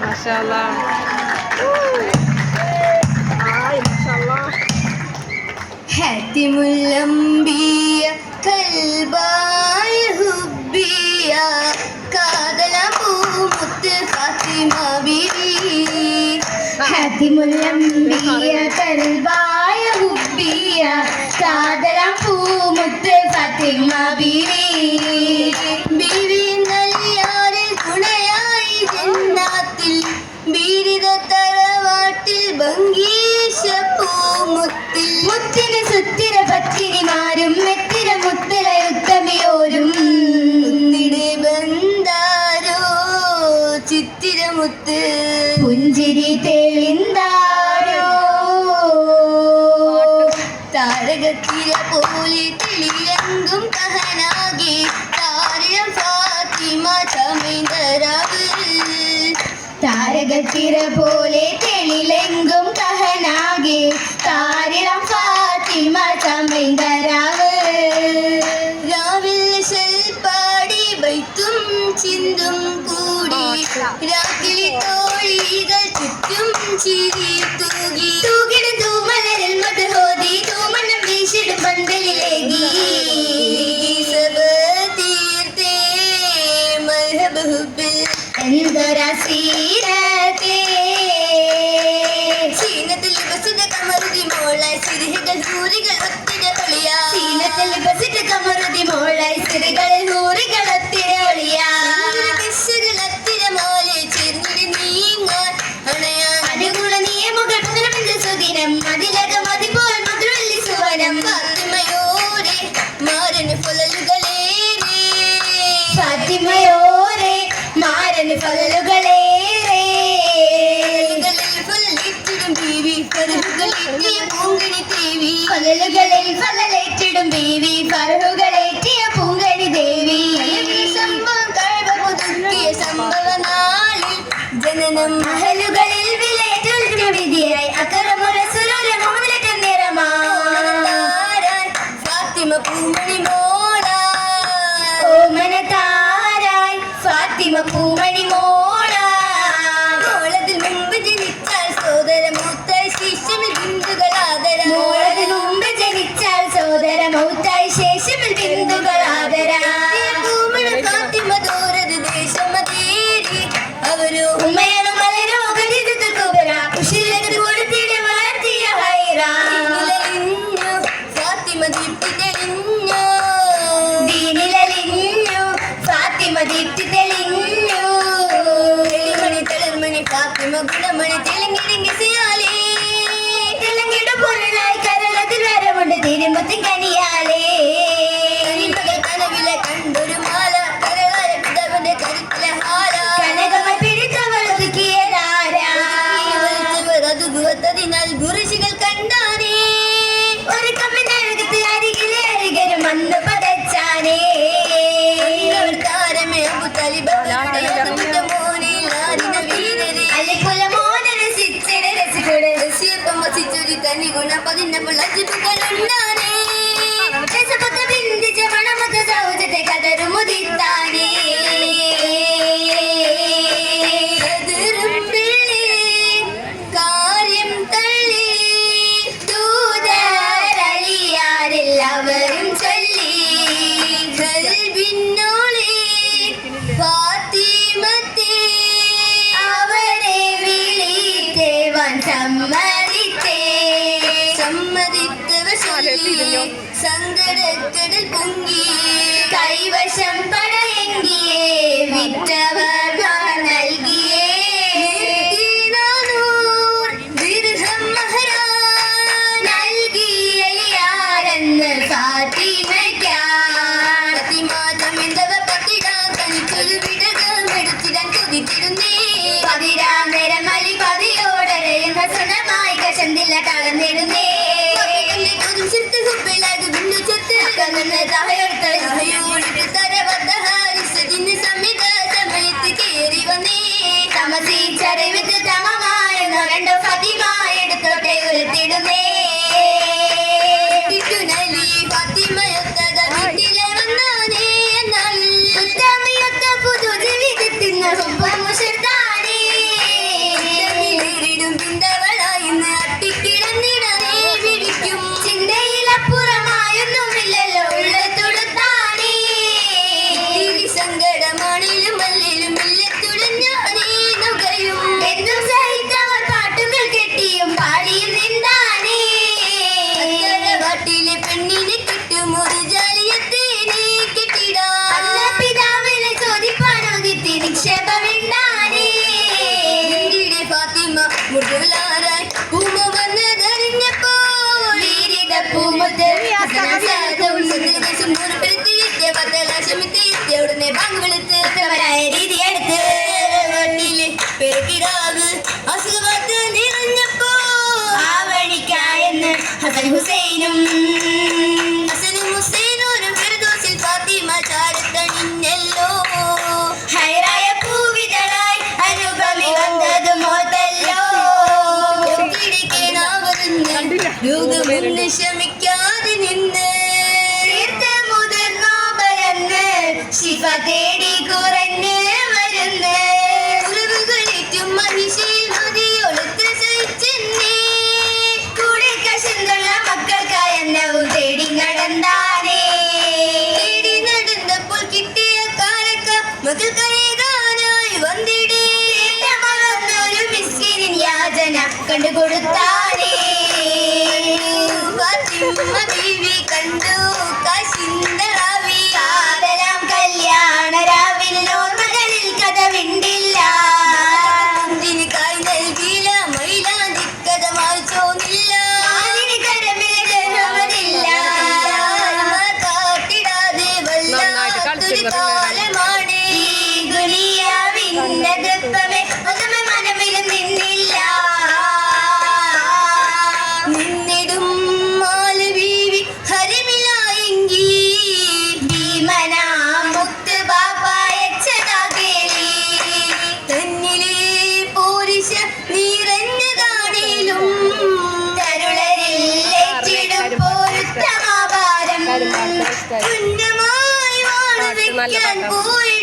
Masyaallah. Ay, masyaallah. حاتم الأنبياء كالباء الهبية കാതലപൂ മുത്ത് ഫാത്തിമ ബിബി حاتم الأنبياء كالباء الهبية കാതലപൂ മുത്ത് ഫാത്തിമ ബിബി ബിബി മുത്തിന് സുത്തിര പത്തിരിമാരും മെത്തിര മുത്തല ഉത്തമിയോരും നിടെ ബന്ധാരോ ചിത്തിരമുത്ത് പുഞ്ചിരി തെളിന്താരോ. താരകത്തിര പോലെ തെളിയങ്കും കഹനാകി താരം ഫാത്തിമ തമിതരാവ് താരകത്തിര പോലെ തെളിലെങ്കും I coming back. പകലുകളേറെ പകലുകളേറ്റിടും ബേബി പകലുകളേറ്റിയ പൂങ്കണി ദേവി പകലുകളിൽ പകലേറ്റിടും ബേബി പകലുകളേറ്റിയ പൂങ്കണി ദേവി സംഭവം കഴിവ് പുതുക്കിയ സംഭവ ജനനം മഹലുകളിൽ വിലയേറ്റുൽക്കിയ വിധിയായി അക്കറമുറ സുരമുറ നിറമാ ഫാത്തിമ പൂമണി മോ ಬಂದಿಲ್ಲ ತಾಳನೆಡುವೆ ಕುದುಸಿರ್ತು ಸುಬ್ಬಿಲಾಗಿ ಬಿಂದು ಚುತ್ತು ತಾವೇ ಹೊರತಾಳೆ ഉന്നമായി വാണ വെക്കാൻ പോയിടുന്നോരേ